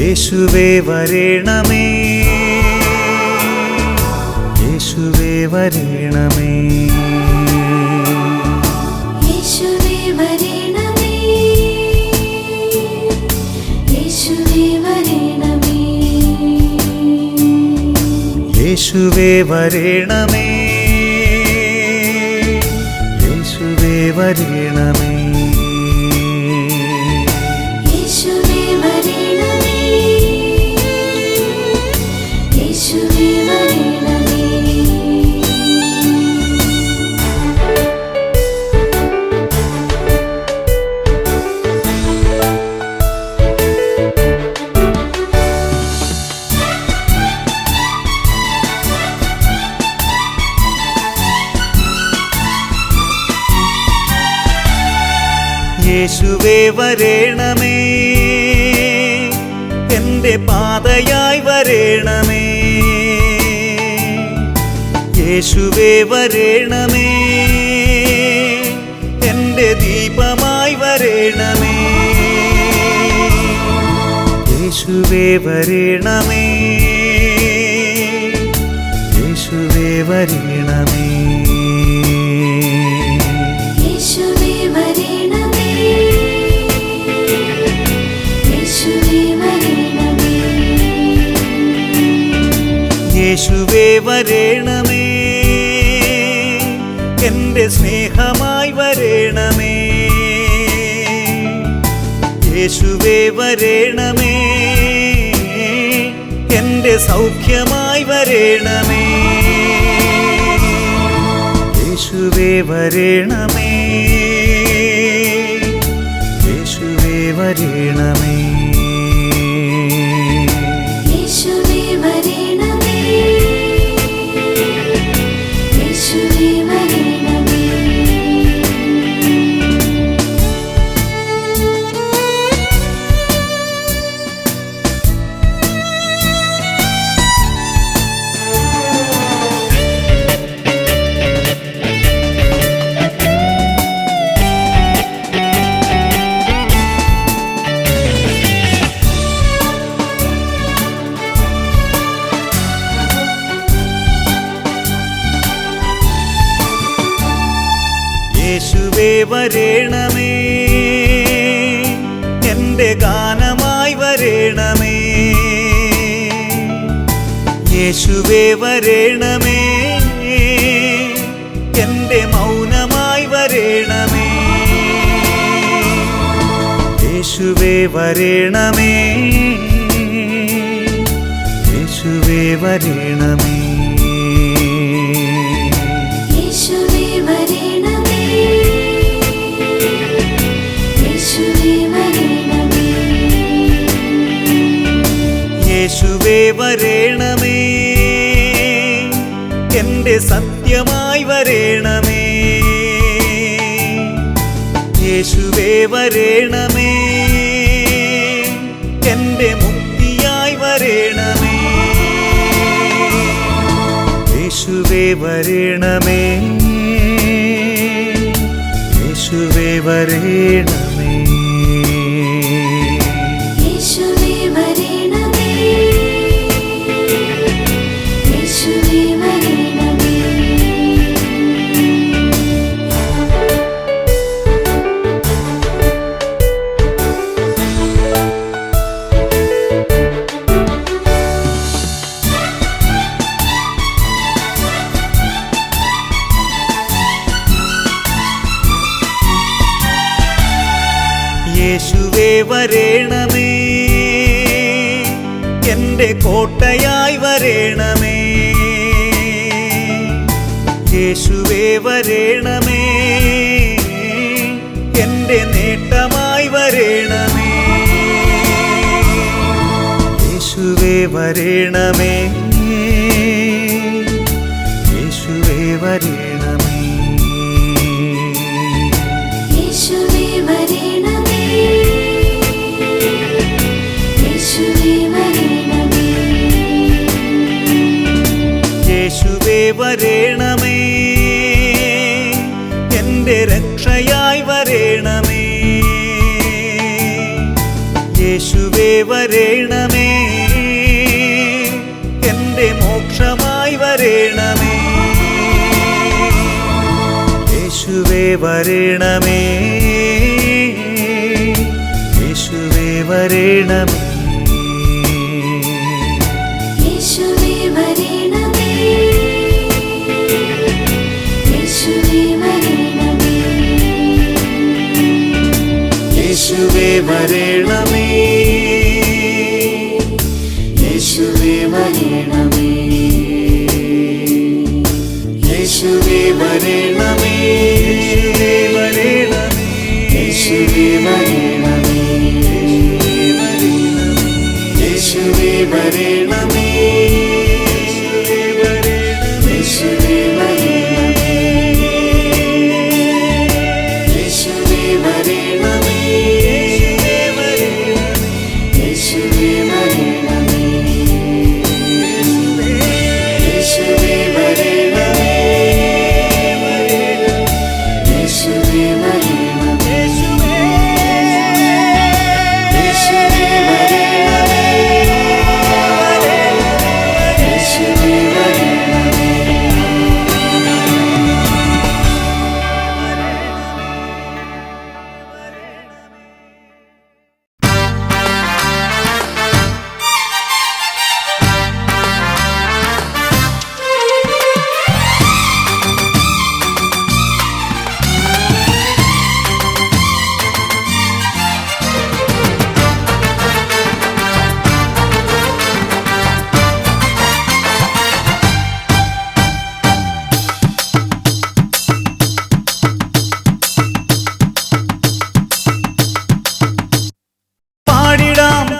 യേശുവേ വരേണമേ. യേശുവേ വരേണമേ. യേശുവേ വരേണമേ. യേശുവേ വരേണമേ. യേശുവേ വരേണമേ. എന്റെ പാതയായി വരേണമേ. യേശുവേ വരേണമേ. എന്റെ ദീപമായി വരേണമേ. യേശുവേ വരേണമേ. യേശുവേ വരേണമേ. വരേണമേ. എന്റെ സൗഖ്യമായി വരേണമേ. യേശുവേ വരേണമേ. യേശുവേ വരേണമേ. യേശുവേ വരേണമേ. എന്റെ ഗാനമായി വരേണമേ. യേശുവേ വരേണമേ. എന്റെ മൗനമായി വരേണമേ. യേശുവേ വരേണമേ. യേശുവേ വരേണമേ. യേശുവേ വരേണമേ. എന്റെ സത്യമായി വരേണമേ. യേശുവേ വരേണമേ. എന്റെ മുക്തിയായി വരേണമേ. യേശുവേ വരേണമേ. യേശുവേ വരേണമേ. വരേണമേ. എന്റെ നേട്ടമായി വരേണമേ. യേശുവേ വരേണമേ. യേശുവേ വരേണമേ. യേശുവേ വരേണമേ. യേശുവേ വരേണമേ. യേശുവേ വരേണമേ. യേശുവേ വരണമേ. യേശുവേ വരണമേ. യേശുവേ വരണമേ. യേശുവേ വരേണമേ. Bereni.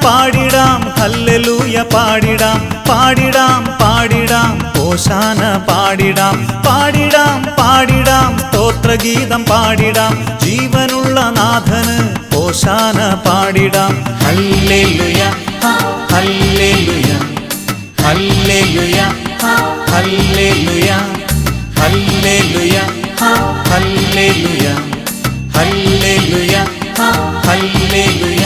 പാടിടാം പാടിടാം ഹല്ലേലൂയ പാടിടാം പാടിടാം പാടിടാം ഓശാന പാടിടാം പാടിടാം പാടിടാം സ്തോത്രഗീതം പാടിടാം ജീവനുള്ള നാഥന് ഓശാന പാടിടാം ഹല്ലേലൂയ ഹല്ലേലൂയ ഹല്ലേലൂയ ഹല്ലേലൂയ ഹല്ലേലൂയ ഹല്ലേലൂയ ഹല്ലേലൂയ ഹല്ലേലൂയ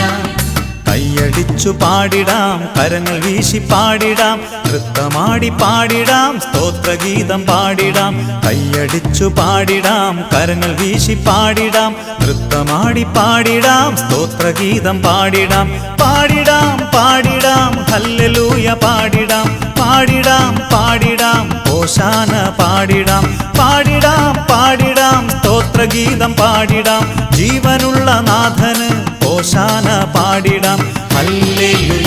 കൈയടിച്ചു പാടിടാം കരങ്ങൾ വീശി പാടിടാം നൃത്തമാടി പാടിടാം സ്തോത്രഗീതം പാടിടാം കൈയടിച്ചു പാടിടാം കരങ്ങൾ വീശി പാടിടാം നൃത്തമാടി പാടിടാം സ്തോത്രഗീതം പാടിടാം. പാടിടാം പാടിടാം ഹല്ലലൂയ പാടിടാം പാടിടാം പാടിടാം ഓശാന പാടിടാം. പാടിടാം പാടിടാം സ്തോത്രഗീതം പാടിടാം. ജീവനുള്ള നാഥന് ഓശാന പാടിടാം. Me.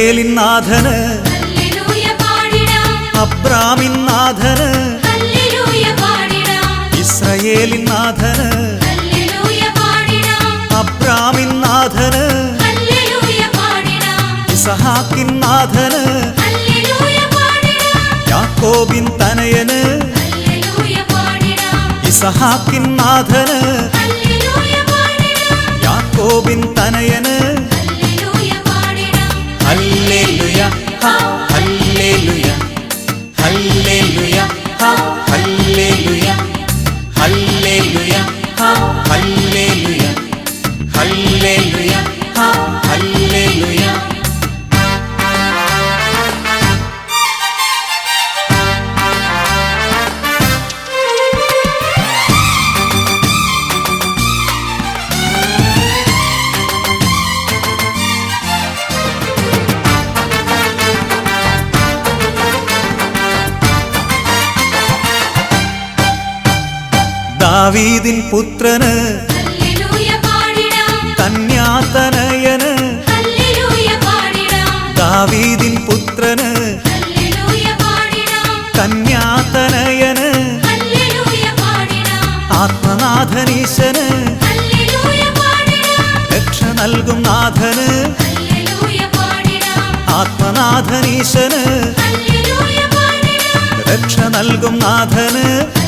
ഇസ്രയേലിൻ നാഥന് അബ്രാമിൻ നാഥന്. ഇസ്രയേലിൻ നാഥന്. അബ്രാമിൻ നാഥന്. ഇസഹാക്കിൻ നാഥന്. യാക്കോബിൻ തനയന്. ഇസഹാക്കിൻ നാഥന്. യാക്കോബിൻ തനയന്. ദാവീദിൻ പുത്രന്. കന്യാതനയന്. ദാവീദിൻ പുത്രന്. കന്യാതനയന്. ആത്മനാഥനീശന്. രക്ഷ നൽകും നാഥന്. ആത്മനാഥനീശന്. രക്ഷ നൽകും നാഥന്.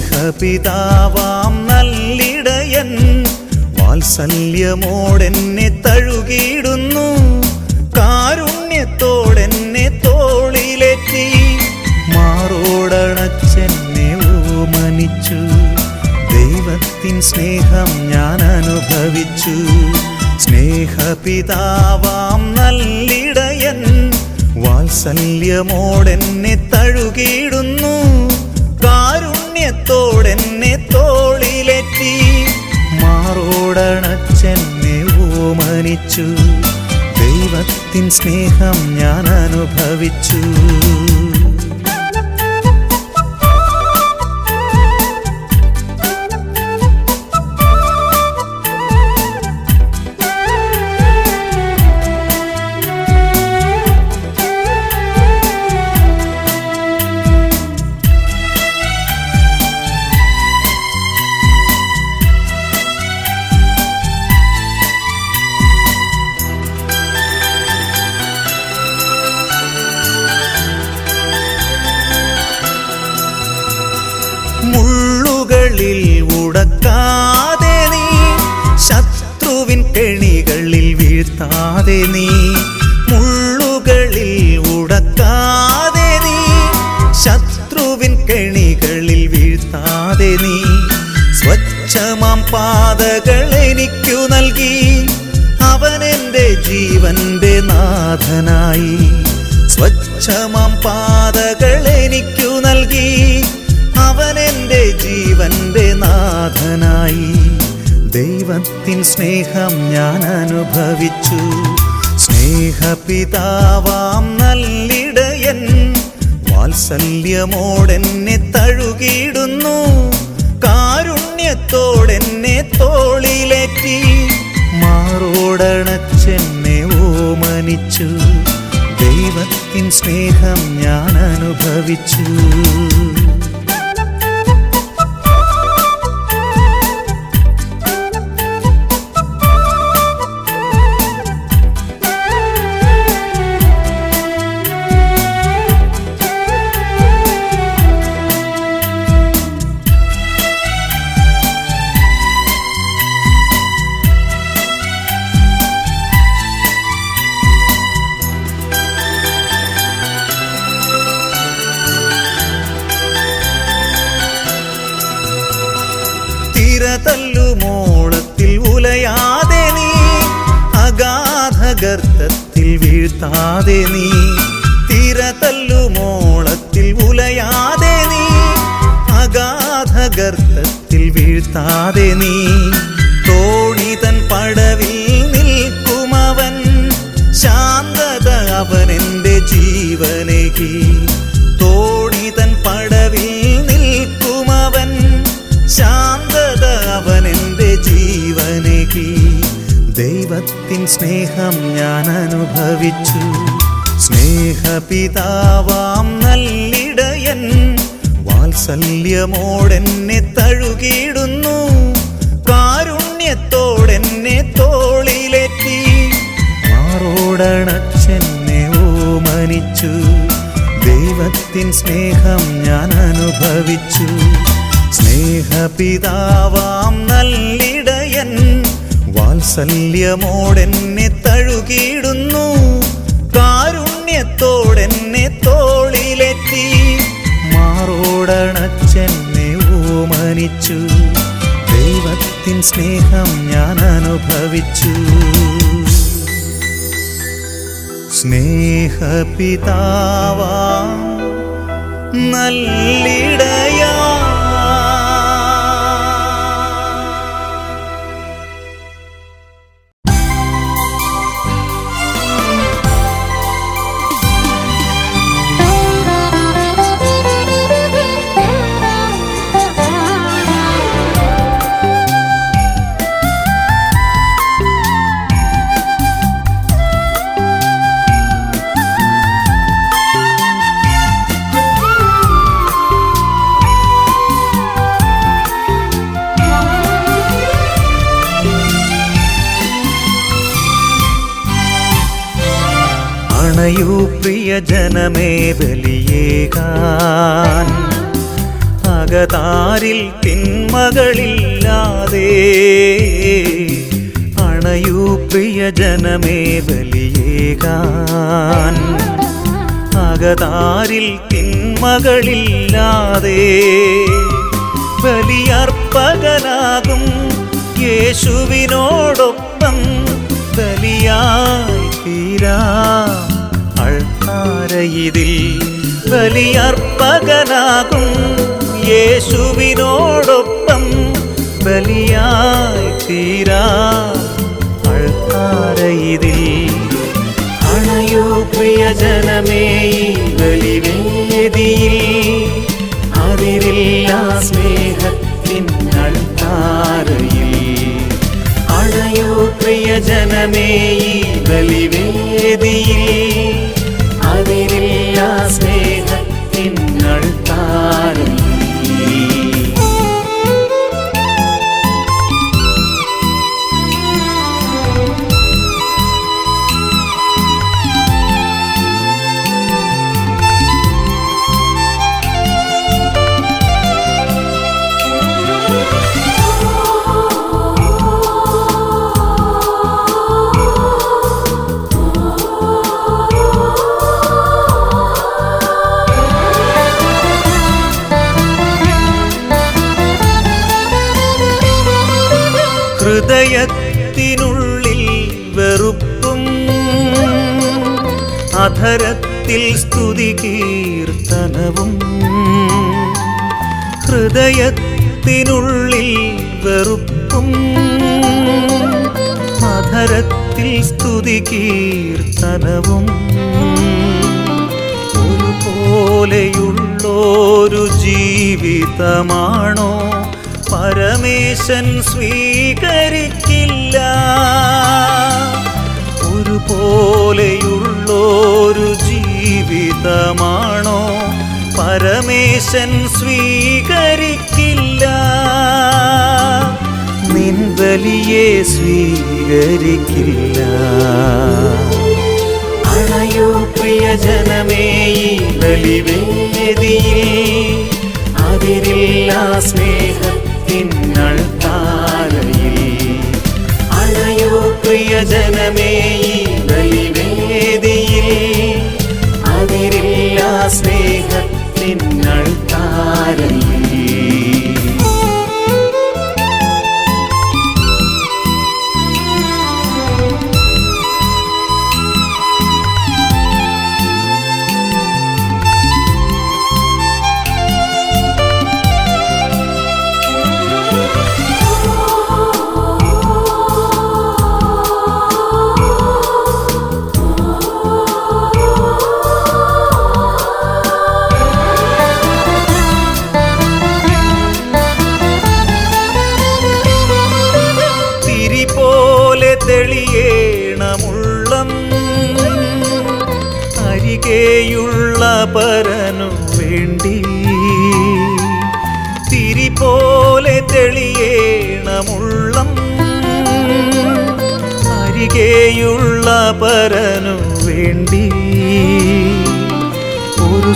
സ്നേഹപിതാവാം നല്ലിടയൻ വാത്സല്യമോടെന്നെ തഴുകിയിടുന്നു. കാരുണ്യത്തോടെന്നെ തോളിലെത്തി മാറോടണച്ചെന്നെ ഓമനിച്ചു. ദൈവത്തിൻ സ്നേഹം ഞാൻ അനുഭവിച്ചു സ്നേഹപിതാവാം നല്ലിടയൻ വാത്സല്യമോടെന്നെ തഴുകിയിടുന്നു. മാറോടണച്ചെന്നെ ഓമനിച്ചു. ദൈവത്തിൻ സ്നേഹം ഞാൻ അനുഭവിച്ചു നൽകി അവൻ എന്റെ ജീവന്റെ നാഥനായി. ദൈവത്തിൻ സ്നേഹം ഞാൻ അനുഭവിച്ചു. സ്നേഹപിതാവാം നല്ലിടയൻ വാത്സല്യമോടെന്നെ തഴുകിയിടുന്നു. കാരുണ്യത്തോടെന്നെ തോളിലേറ്റി മാറോടണച്ചെന്നെ ഓമനിച്ചു. ദൈവത്തിൻ സ്നേഹം ഞാൻ അനുഭവിച്ചു വീഴ്ത്താതെ നീ തിരതല്ലുമോളത്തിൽ ഉലയാതെ നീ അഗാധ ഗർത്തത്തിൽ വീഴ്ത്താതെ നീ. തോണി തൻ പടവിൽ നിൽക്കുമവൻ ശാന്തത അവൻ എന്റെ ജീവനേകി ദൈവത്തിൻ സ്നേഹം ഞാൻ അനുഭവിച്ചു. സ്നേഹപിതാവാം നല്ലിടയൻ വാത്സല്യമോടെന്നെ തഴുകിയിടുന്നു. കാരുണ്യത്തോടെന്നെ തോളിലെത്തി മാറോടണച്ചെന്നെ ഓമനിച്ചു. ദൈവത്തിൻ സ്നേഹം ഞാൻ അനുഭവിച്ചു. സ്നേഹപിതാവാം നല്ലിടയൻ വാത്സല്യമോടെന്നെ തഴുകിയിടുന്നു. കാരുണ്യത്തോടെന്നെ തോളിലെത്തി. മാറോടണച്ചെന്നെ ഓമനിച്ചു. ദൈവത്തിൻ സ്നേഹം ഞാൻ അനുഭവിച്ചു. സ്നേഹപിതാവാ നല്ലിടയാ. തിന്മകളില്ലാതെ അണയൂ പ്രിയ ജനമേ ബലിയേകാൻ. അകതാരിൽ തിന്മകളില്ലാതെ ബലിയർപ്പകനാകും യേശുവിനോടൊപ്പം ബലിയായി തീരാ. അൾത്താരയിതിൽ ബലിയർപ്പകനാകും യേശുവിനോടൊപ്പം ബലിയായി തീരാ അൾത്താരയിതിൽ. അണയോ പ്രിയജനമേ ബലിവേദിയിൽ. അതിരില്ല സ്നേഹത്തിൻ അൾത്താരയിൽ. അണയോ പ്രിയജനമേ ഈ അധരത്തിൽ സ്തുതി കീർത്തനവും ഹൃദയത്തിനുള്ളിൽ വെറുപ്പും അധരത്തിൽ സ്തുതി കീർത്തനവും ഒരുപോലെയുള്ളൊരു ജീവിതമാണോ? പരമേശൻ സ്വീകരിക്കില്ല. ഒരുപോലെയുള്ളൊരു ജീവിതമാണോ? പരമേശൻ സ്വീകരിക്കില്ല. നിൻ ബലിയെ സ്വീകരിക്കില്ല. അണയോ പ്രിയജനമേ ഈ ബലിവേദിയിൽ അതിരില്ല സ്നേഹത്തിനൾ താരയിൽ അണയോ പ്രിയജനമേ ഈ സ്നേഹത്തിനൾ താരയിൽ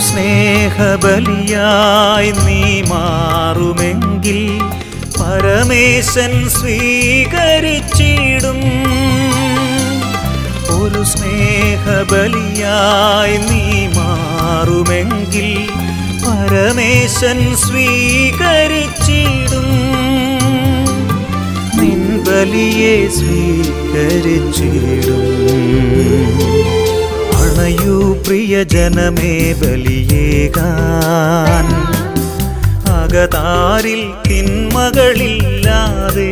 സ്നേഹബലിയായി നീ മാറുമെങ്കിൽ പരമേശൻ സ്വീകരിച്ചിടും. ഒരു സ്നേഹബലിയായി നീ മാറുമെങ്കിൽ പരമേശൻ സ്വീകരിച്ചിടും. നിൻ ബലിയെ സ്വീകരിച്ചിടും. അണയൂ പ്രിയജനമേ ബലിയേകാൻ. അകതാരിൽ തിന്മകളില്ലാതെ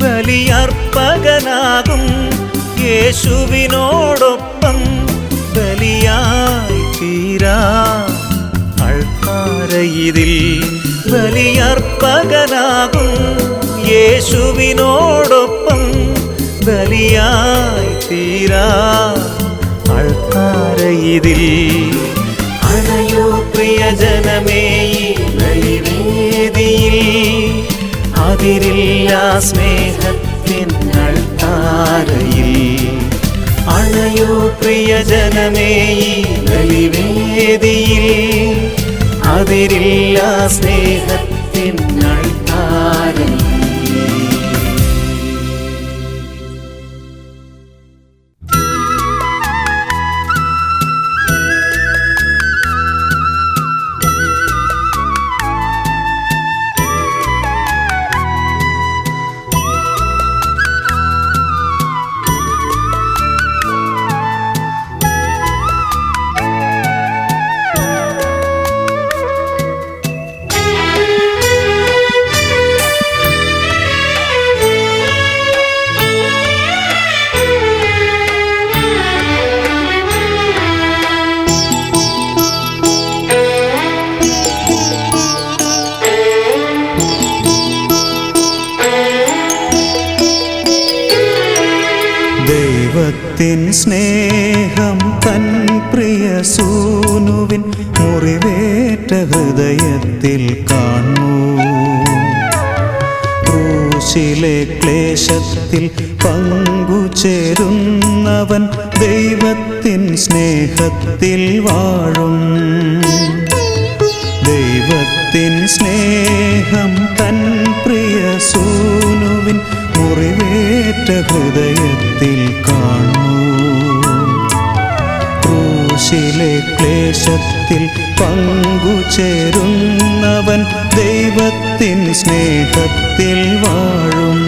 ബലിയർപ്പകനാകും യേശുവിനോടൊപ്പം ബലിയായി തീരാ. അൾത്താരയിതിൽ ബലിയർപ്പകനാകും യേശുവിനോടൊപ്പം ബലിയായി തീരാ. അൾത്താരയിതിൽ അണയോ പ്രിയജനമേ ഈ ബലിവേദിയിൽ അതിരില്ല സ്നേഹത്തിൻ അൾത്താരയിൽ. അണയോ പ്രിയജനമേ ഈ ബലിവേദിയിൽ അതിരില്ല സ്നേഹത്തിൻ സൂനുവിൻ മുറിവേറ്റ ഹൃദയത്തിൽ കാണൂ. ക്രൂശിലെ ക്ലേശത്തിൽ പങ്കുചേരുന്നവൻ ദൈവത്തിൻ സ്നേഹത്തിൽ വാഴും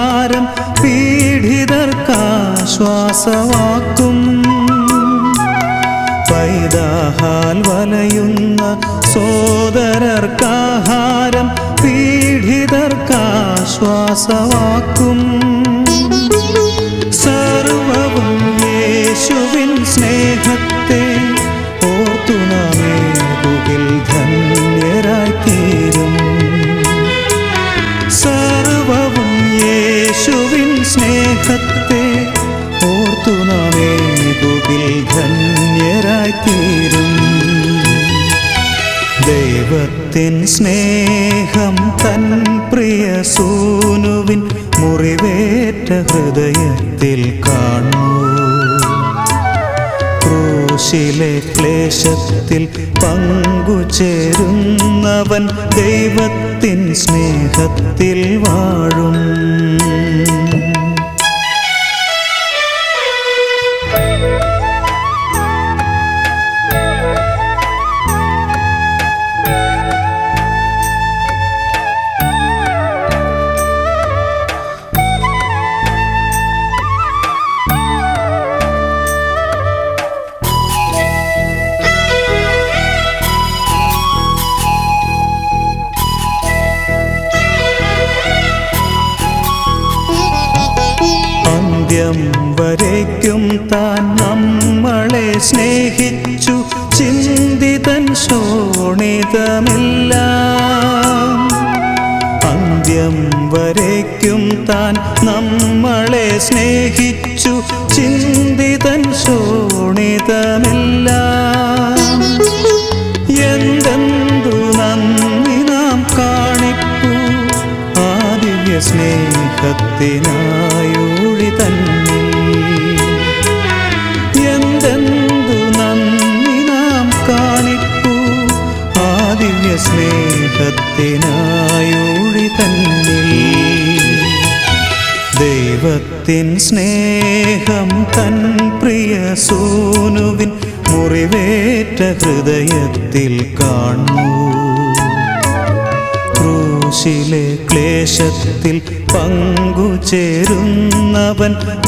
സോദരർക്കാഹാരം പീഡിതർക്കാശ്വാസവാക്കും പൈതാഹാൽ വലയുന്ന സോദരർക്കാഹാരം പീഡിതർക്കാശ്വാസവാക്കും സർവവും യേശുവിൻ സ്നേഹത്തെ സ്നേഹത്തെ ഓർത്തു ധന്യരായി തീരും ദൈവത്തിൻ സ്നേഹം തൻ പ്രിയ സൂനുവിൻ മുറിവേറ്റ ഹൃദയത്തിൽ കാണൂ. ക്രൂശിലെ ക്ലേശത്തിൽ പങ്കുചേരുന്നവൻ ദൈവത്തിൻ സ്നേഹത്തിൽ വാഴും. സ്നേഹിച്ചു ചിന്തിതൻ ശോണിതമെല്ലാം. എന്തെന്തു നന്ദി നാം കാണിപ്പു ആദിവ്യ ദിവ്യ സ്നേഹത്തിനായൂഴി തന്നിൽ. എന്തെന്തു നന്ദി നാം കാണിപ്പു ആദിവ്യ ദിവ്യ ദൈവത്തിൻ സ്നേഹം തൻ പ്രിയ സൂനുവിൻ മുറിവേറ്റ ഹൃദയത്തിൽ കാണൂ. ക്രൂശിലെ ക്ലേശത്തിൽ പങ്കുചേരുന്നവൻ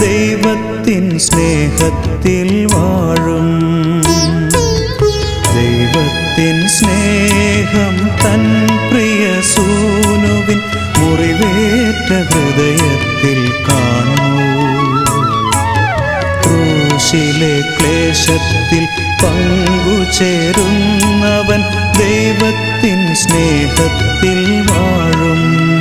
ദൈവത്തിൻ സ്നേഹത്തിൽ വാഴും. ദൈവത്തിൻ സ്നേഹം തൻ പ്രിയ സൂനുവിൻ മുറിവേറ്റ ഹൃദയത്തിൽ ക്ലേശത്തിൽ പങ്കുചേരുന്നവൻ ദൈവത്തിൻ സ്നേഹത്തിൽ വാഴും.